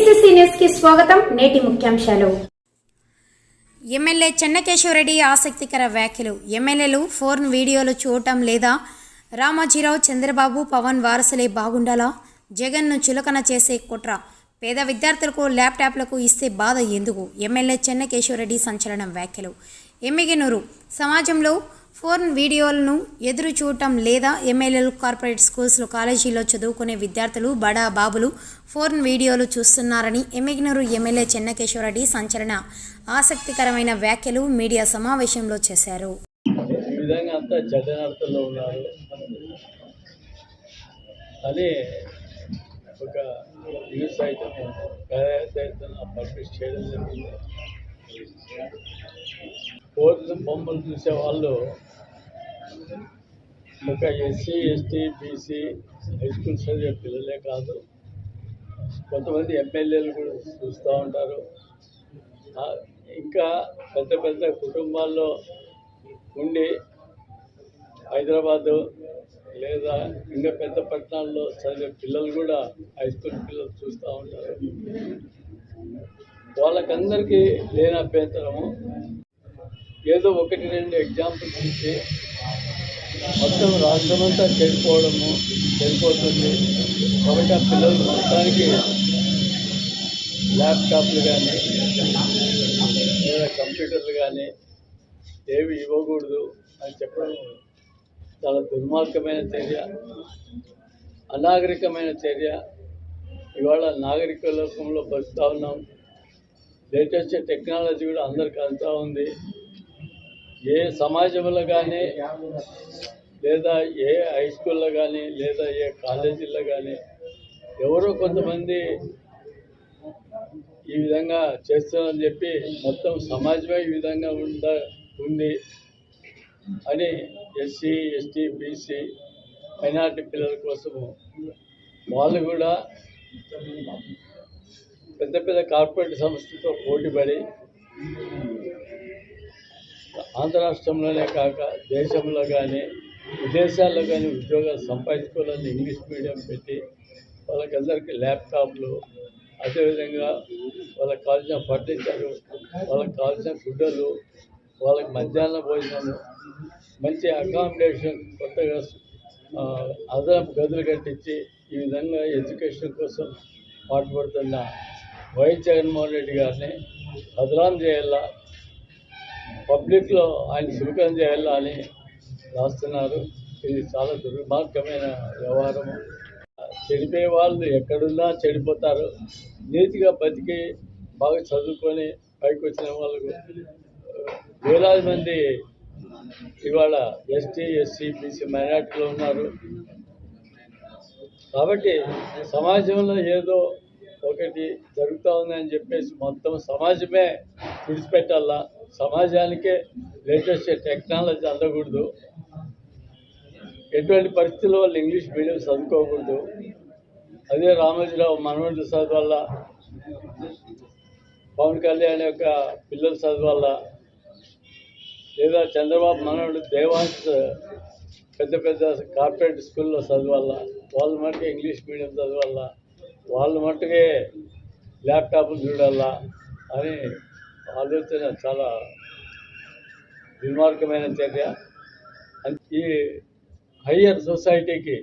నేటి ముఖ్యాంశాలు. ఎమ్మెల్యే చెన్నకేశ్వరరెడ్డి ఆసక్తికర వ్యాఖ్యలు. ఎమ్మెల్యేలు ఫోన్ వీడియోలు చూడటం లేదా రామాజీరావు చంద్రబాబు పవన్ వారసులే బాగుండాలా? జగన్ను చులకన చేసే కుట్ర. పేద విద్యార్థులకు ల్యాప్టాప్లకు ఇస్తే బాధ ఎందుకు? ఎమ్మెల్యే చెన్నకేశ్వరరెడ్డి సంచలనం వ్యాఖ్యలు. ఎమ్మిగనూరు. సమాజంలో ఫోర్న్ వీడియోలను ఎదురు చూడటం లేదా ఎమ్మెల్యేలు కార్పొరేట్ స్కూల్స్లో కాలేజీలో చదువుకునే విద్యార్థులు బడా బాబులు ఫోర్న్ వీడియోలు చూస్తున్నారని ఎమ్మిగనూరు ఎమ్మెల్యే చెన్నకేశ్వరరెడ్డి సంచలన ఆసక్తికరమైన వ్యాఖ్యలు మీడియా సమావేశంలో చేశారు. ఈ ఒక న్యూస్ ఐటమ్ పబ్లిష్ చేయడం జరిగింది. కోర్టు బొమ్మలు చూసే వాళ్ళు ఒక SC ST BC high school చదివే పిల్లలే కాదు. కొంతమంది ఎమ్మెల్యేలు కూడా చూస్తూ ఉంటారు. ఇంకా పెద్ద పెద్ద కుటుంబాల్లో ఉండి హైదరాబాదు లేదా ఇంకా పెద్ద పట్టణాల్లో చదివే పిల్లలు కూడా హై స్కూల్ పిల్లలు చూస్తూ ఉంటారు. వాళ్ళకందరికీ లేని అభ్యంతరము ఏదో ఒకటి రెండు ఎగ్జాంపుల్స్ ఇచ్చి మొత్తం రాష్ట్రం అంతా చెడిపోవడము చెడిపోతుంది. కాబట్టి ఆ పిల్లలు మొత్తానికి ల్యాప్టాప్లు కానీ లేదా కంప్యూటర్లు కానీ ఏవి ఇవ్వకూడదు అని చెప్పడం చాలా దుర్మార్గమైన చర్య. అనాగరికమైన చర్య. ఇవాళ నాగరిక లోకంలో బతుకుతా ఉన్నాం. లేటెస్ట్ టెక్నాలజీ కూడా అందరికి అందుతూ ఉంది. ఏ సమాజంలో కానీ లేదా ఏ హై స్కూల్లో కానీ లేదా ఏ కాలేజీల్లో కానీ ఎవరో కొంతమంది ఈ విధంగా చేస్తున్నారని చెప్పి మొత్తం సమాజమే ఈ విధంగా ఉండ ఉంది అని ఎస్సీ ఎస్టీ బీసీ మైనార్టీ పిల్లల కోసము వాళ్ళు కూడా పెద్ద పెద్ద కార్పొరేట్ సంస్థతో పోటీపడి ఆంధ్ర రాష్ట్రంలోనే కాక దేశంలో కానీ విదేశాల్లో కానీ ఉద్యోగాలు సంపాదించుకోవాలని ఇంగ్లీష్ మీడియం పెట్టి వాళ్ళకందరికీ ల్యాప్టాప్లు అదేవిధంగా వాళ్ళకి కావాల్సిన ఫర్నిచరు వాళ్ళకి కావాల్సిన గుడ్డలు వాళ్ళకి మధ్యాహ్న భోజనము మంచి అకామిడేషన్ కొత్తగా అదనపు గదులు కట్టించి ఈ విధంగా ఎడ్యుకేషన్ కోసం పాటుపడుతున్న వైఎస్ జగన్మోహన్ రెడ్డి గారిని బదలాం చేయాలా? పబ్లిక్లో ఆయన సులకం చేయాలని రాస్తున్నారు. ఇది చాలా దుర్మార్గమైన వ్యవహారము. చెడిపోయే వాళ్ళు ఎక్కడున్నా చెడిపోతారు. నీతిగా బతికి బాగా చదువుకొని పైకి వచ్చిన వాళ్ళకు వేలాది మంది ఇవాళ ఎస్టీ ఎస్సీ బీసీ మైనార్టీలో ఉన్నారు. కాబట్టి సమాజంలో ఏదో ఒకటి జరుగుతూ ఉందని చెప్పేసి మొత్తం సమాజమే విడిచిపెట్టాలా? సమాజానికే లేటెస్ట్ టెక్నాలజీ అందకూడదు. ఎటువంటి పరిస్థితుల్లో వల్ల ఇంగ్లీష్ మీడియం చదువుకోకూడదు. అదే రామోజీరావు మనవడి వల్ల పవన్ కళ్యాణ్ యొక్క పిల్లలు చదవాల లేదా చంద్రబాబు మనవడు దేవాంశ్ పెద్ద పెద్ద కార్పొరేట్ స్కూల్లో చదవాల వాళ్ళ మటుకే ఇంగ్లీష్ మీడియం చదవాల వాళ్ళ మట్టుకే ల్యాప్టాప్లు చూడాలా అని ఆలోచన చాలా దుర్మార్గమైన చర్య. ఈ హయ్యర్ సొసైటీకి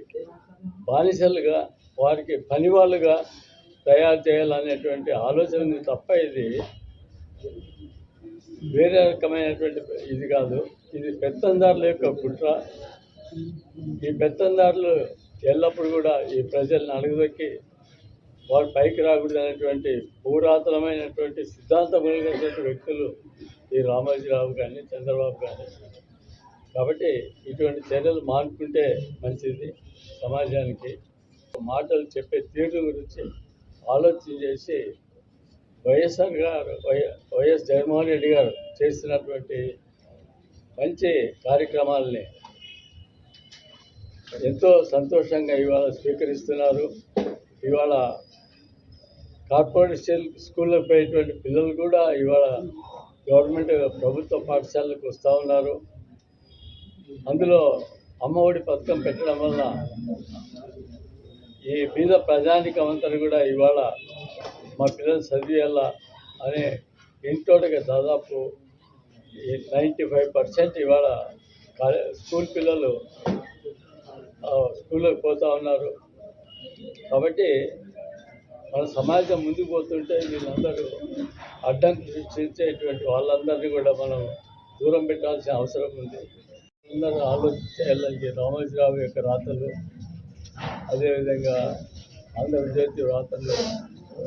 బానిసలుగా వారికి పనివాళ్ళుగా తయారు చేయాలనేటువంటి ఆలోచన తప్ప ఇది వేరే రకమైనటువంటి ఇది కాదు. ఇది పెత్తందారుల యొక్క కుట్ర. ఈ పెత్తందారులు ఎల్లప్పుడూ కూడా ఈ ప్రజలను అడుగుదొక్కి వాడు పైకి రాకూడదు అనేటువంటి పురాతనమైనటువంటి సిద్ధాంతం కలిగినటువంటి వ్యక్తులు ఈ రామోజీరావు కానీ చంద్రబాబు కానీ కాబట్టి ఇటువంటి చర్యలు మానుకుంటే మంచిది సమాజానికి. మాటలు చెప్పే తీరు గురించి ఆలోచన చేసి వైఎస్ఆర్ గారు వై- వైఎస్ జగన్మోహన్ రెడ్డి గారు చేస్తున్నటువంటి మంచి కార్యక్రమాలని ఎంతో సంతోషంగా ఇవాళ స్వీకరిస్తున్నారు. ఇవాళ కార్పొరేట్ స్కూల్ స్కూల్లో పోయేటువంటి పిల్లలు కూడా ఇవాళ గవర్నమెంట్ ప్రభుత్వ పాఠశాలకు వస్తూ ఉన్నారు. అందులో అమ్మఒడి పథకం పెట్టడం వల్ల ఈ బీద ప్రజానికం అంతా కూడా ఇవాళ మా పిల్లలు చదివేలా అనే ఇంట్లోగా దాదాపు నైంటీ ఫైవ్ పర్సెంట్ ఇవాళ స్కూల్ పిల్లలు స్కూల్లోకి పోతూ ఉన్నారు. కాబట్టి మన సమాజం ముందుకు పోతుంటే వీళ్ళందరూ అడ్డంకి సృష్టించేటువంటి వాళ్ళందరినీ కూడా మనం దూరం పెట్టాల్సిన అవసరం ఉంది. అందరూ ఆలోచించాలి రామోజీరావు యొక్క రాతలు అదేవిధంగా ఆంధ్రజ్యోతి వార్తలు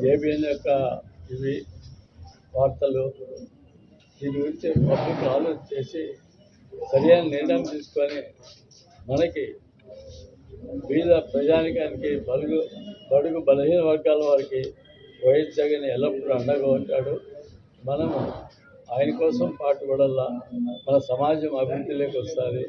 ఏబిఎన్ యొక్క ఇవి వార్తలు దీని గురించి పబ్లిక్ ఆలోచన చేసి సరైన నిర్ణయం తీసుకొని మనకి బీద ప్రజానికానికి బలుగు బడుగు బలహీన వర్గాల వారికి వైఎస్ జగన్ ఎల్లప్పుడూ అండగా ఉంటాడు. మనము ఆయన కోసం పాటుపడాలా మన సమాజం అభివృద్ధిలోకి వస్తుంది.